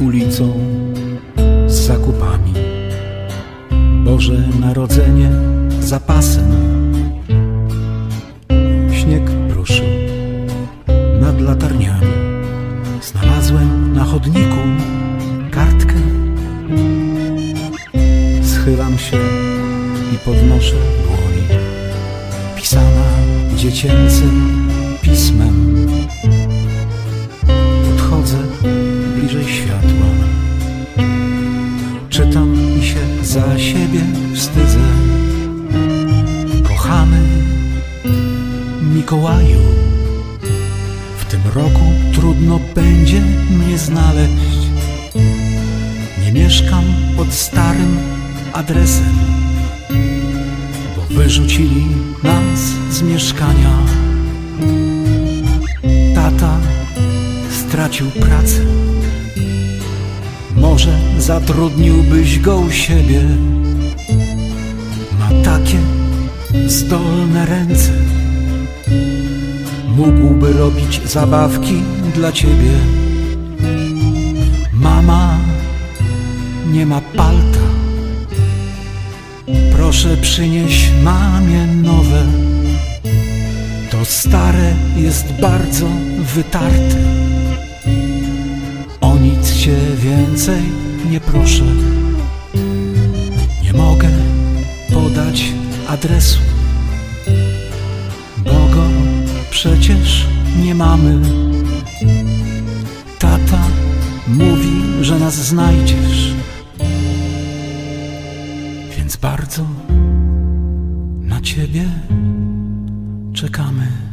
ulicą z zakupami. Boże Narodzenie za pasem. Śnieg ruszył nad latarniami. Znalazłem na chodniku kartkę. Schylam się i podnoszę dłoń. Pisana dziecięcym siebie wstydzę. Kochany Mikołaju, w tym roku trudno będzie mnie znaleźć. Nie mieszkam pod starym adresem, bo wyrzucili nas z mieszkania. Tata stracił pracę. Może zatrudniłbyś go u siebie. Ma takie zdolne ręce. Mógłby robić zabawki dla ciebie. Mama nie ma palta. Proszę przynieś mamie nowe. To stare jest bardzo wytarte. Więcej nie proszę. Nie mogę podać adresu, bo go przecież nie mamy. Tata mówi, że nas znajdziesz, więc bardzo na ciebie czekamy.